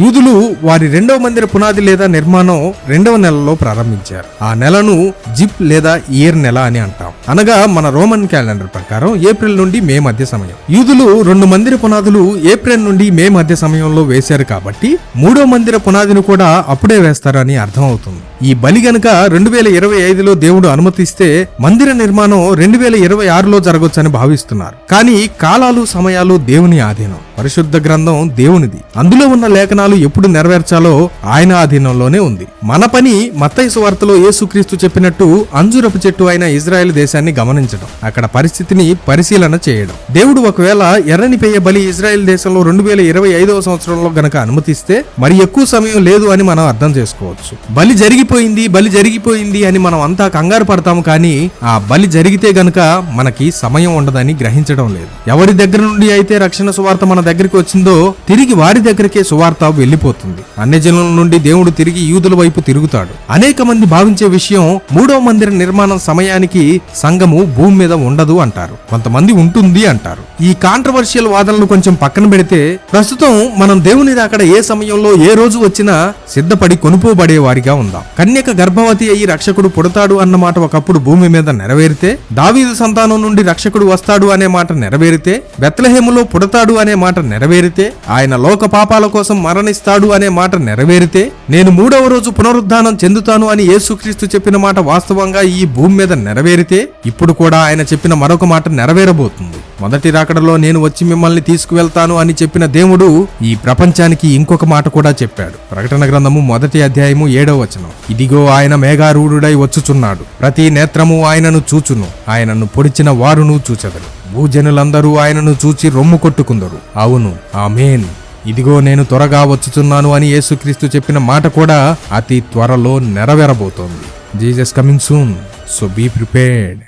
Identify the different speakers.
Speaker 1: యూదులు వారి రెండవ మందిర పునాది లేదా నిర్మాణం రెండవ నెలలో ప్రారంభించారు. ఆ నెలను జిప్ లేదా ఇయర్ నెల అని అంటాం. అనగా మన రోమన్ క్యాలెండర్ ప్రకారం ఏప్రిల్ నుండి మే మధ్య సమయం. యూదులు రెండు మందిర పునాదులు ఏప్రిల్ నుండి మే మధ్య సమయంలో వేశారు కాబట్టి మూడో మందిర పునాదిని కూడా అప్పుడే వేస్తారని అర్థం అవుతుంది. ఈ బలి గనుక రెండు వేల ఇరవై ఐదులో దేవుడు అనుమతిస్తే మందిర నిర్మాణం రెండు వేల ఇరవై ఆరులో జరగొచ్చని భావిస్తున్నారు. కానీ కాలాలు సమయాలు దేవుని ఆధీనం. పరిశుద్ధ గ్రంథం దేవునిది. అందులో ఉన్న లేఖనాలు ఎప్పుడు నెరవేర్చాలో ఆయన ఆధీనంలోనే ఉంది. మన పని మత్తయి సువార్తలో యేసుక్రీస్తు చెప్పినట్టు అంజురపు చెట్టు అయిన ఇజ్రాయెల్ దేశాన్ని గమనించడం అక్కడ పరిస్థితిని పరిశీలన చేయడం. దేవుడు ఒకవేళ ఎర్రని పేయ బలి ఇజ్రాయెల్ దేశంలో రెండు వేల ఇరవై ఐదవ సంవత్సరంలో గనక అనుమతిస్తే మరి ఎక్కువ సమయం లేదు అని మనం అర్థం చేసుకోవచ్చు. బలి జరిగిపోయింది బలి జరిగిపోయింది అని మనం అంతా కంగారు పడతాము కానీ ఆ బలి జరిగితే గనక మనకి సమయం ఉండదని గ్రహించడం లేదు. ఎవరి దగ్గర నుండి అయితే రక్షణ సువార్త మన దగ్గరికి వచ్చిందో తిరిగి వారి దగ్గరికే సువార్త వెళ్ళిపోతుంది. అన్యజనుల నుండి దేవుడు తిరిగి యూదుల వైపు తిరుగుతాడు. అనేక మంది భావించే విషయం మూడో మందిర నిర్మాణం సమయానికి సంఘము భూమి మీద ఉండదు అంటారు. కొంతమంది ఉంటుంది అంటారు. ఈ కాంట్రవర్షియల్ వాదనలు కొంచెం పక్కన పెడితే ప్రస్తుతం మనం దేవుని అక్కడ ఏ సమయంలో ఏ రోజు వచ్చినా సిద్ధపడి కొనుపోబడే వారిగా ఉందాం. కన్యక గర్భవతి అయి రక్షకుడు పుడతాడు అన్నమాట ఒకప్పుడు భూమి మీద నెరవేరితే దావీదు సంతానం నుండి రక్షకుడు వస్తాడు అనే మాట నెరవేరితే బెత్లహేములో పుడతాడు అనే మాట నెరవేరితే ఆయన లోక పాపాల కోసం మరణిస్తాడు అనే మాట నెరవేరితే నేను మూడవ రోజు పునరుద్ధానం చెందుతాను అని యేసుక్రీస్తు చెప్పిన మాట వాస్తవంగా ఈ భూమి మీద నెరవేరితే ఇప్పుడు కూడా ఆయన చెప్పిన మరొక మాట నెరవేరబోతుంది. మొదటి రాకడలో నేను వచ్చి మిమ్మల్ని తీసుకువెళ్తాను అని చెప్పిన దేవుడు ఈ ప్రపంచానికి ఇంకొక మాట కూడా చెప్పాడు. ప్రకటన గ్రంథము మొదటి అధ్యాయము ఏడవ వచనం. ఇదిగో ఆయన మేఘారూఢుడై వచ్చుచున్నాడు. ప్రతి నేత్రము ఆయనను చూచును. ఆయనను పొడిచిన వారును చూచెదరు. భూజనులందరూ ఆయనను చూచి రొమ్ము కొట్టుకుందరు. అవును ఆమెన్. ఇదిగో నేను త్వరగా వచ్చుచున్నాను అని యేసుక్రీస్తు చెప్పిన మాట కూడా అతి త్వరలో నెరవేరబోతోంది. Jesus coming soon so be prepared.